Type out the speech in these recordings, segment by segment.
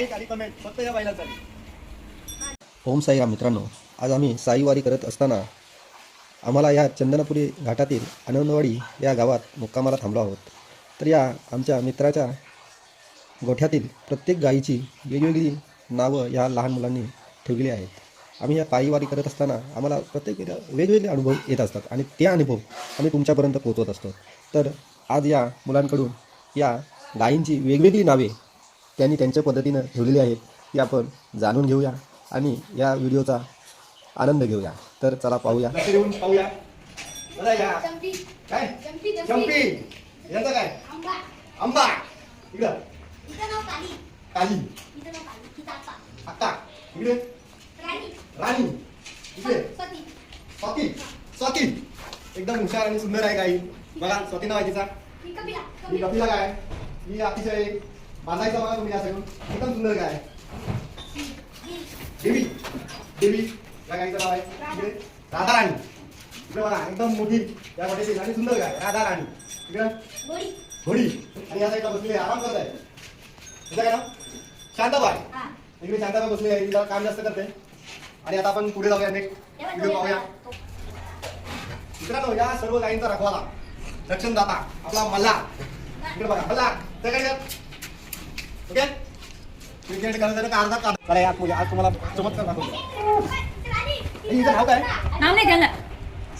Like आणि comment फक्त या ओम साईराम मित्रांनो आज आम्ही साईवारी करत असताना आम्हाला या चंदनपुरी घाटातील आनंदवाडी या गावात मुक्कामाला थांबलो आहोत. तर या आमच्या मित्राच्या गोठ्यातील प्रत्येक गायीची वेगवेगळी नावं या लहान मुलांनी ठेवलेली आहेत. आम्ही या पायीवारी करत असताना आम्हाला प्रत्येक वेगवेगळे अनुभव येत असतात आणि ते अनुभव आम्ही तुमच्यापर्यंत पोहोचवत असतो. तर आज या मुलांकडून या गायींची वेगवेगळी नावे त्यांनी त्यांच्या पद्धतीनं ठेवलेली आहेत ती आपण जाणून घेऊया आणि या व्हिडिओचा आनंद घेऊया. तर चला पाहूया. पाहूया. बघा या. चंपी. काय? आंबा. इकडं. काली. इकडे. राणी. इकडे. स्वाती स्वाती एकदम हुशार आणि सुंदर आहे गाई बघा स्वाती नाव आहे तिचा ही कपिला. काय? ही अतिशय बांधायचा बघा तुम्ही या सगळं एकदम सुंदर ही देवी. देवी. या गाईचं नाव आहे. इकडे. राधा राणी. इकडे बघा एकदम मोठी. या गोट्याची आणि सुंदर गाय. राधा राणी. इकडे. घोडी. आणि या साईडला बसली आराम करत आहे तिचं काय नाव? शांताबाई. हा. इकडे शांताबाई बसली आहे. तिला काम जास्त करते. आणि आता आपण पुढे जाऊया नेक्स्ट व्हिडिओ पाहूया. मित्रांनो या सर्व गायींचा रखवाला. रक्षणदाता. आपला मल्ला इकडे बघा मल्ला ते काय ओके? क्रिकेट करायचं का अर्धा काढ. चला आज पूजा. आज तुम्हाला चमत्कार दाखवतो. हिचं नाव काय? नाव नाही त्यांना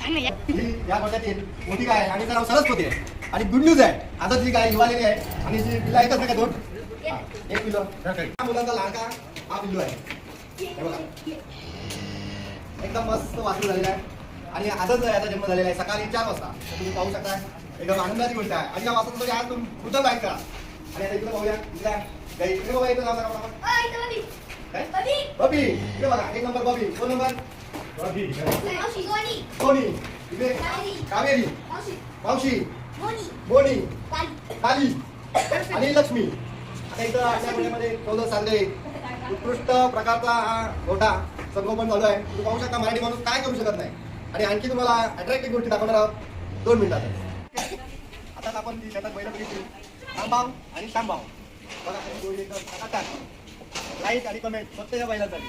सांग ना ही या मोठी गाय आहे आणि तिचं नाव सरस्वती आहे. आणि गुड न्यूज आहे. आता जी गाय हिवालेली आहे आणि जी पिल्ला एकच नाही का दोन? हा, एक पिल्लो हा मुलांचा लाडका हा पिल्लू आहे. हे बघा. एकदम मस्त वासरू झालेला आहे. आणि आजच याचा जन्म झालेला आहे. सकाळी चार वाजता. तर तुम्ही पाहू शकता. एकदम आनंदाची गोष्ट आहे. आणि या वासरूसाठी आज तुम्ही बाईक करा? आणि आता इकडे पाहूया. इकडे गाई इकडे बघा इकडे नाव सांगा. काय? बघी. बबी. इकडे बघा. एक नंबर बबी. दोन नंबर. बबी. सोनी इकडे. कावेरी. मावशी, मोनी, काली. आणि लक्ष्मी. आता इथं आपल्या गोठ्यामध्ये चौदा सांगले उत्कृष्ट प्रकारचा हा गोठा संगोपन चालू आहे तुम्ही पाहू शकता मराठी माणूस काय करू शकत नाही. आणि आणखी तुम्हाला अट्रॅक्टिव्ह गोष्टी दाखवणार आहोत. दोन मिनिटात. आता आपण ती शेतात बैल बघितली रामभाव आणि श्यामभाव बघा हे एकदम खतरनाक. लाईक आणि कमेंट फक्त या बैलासाठी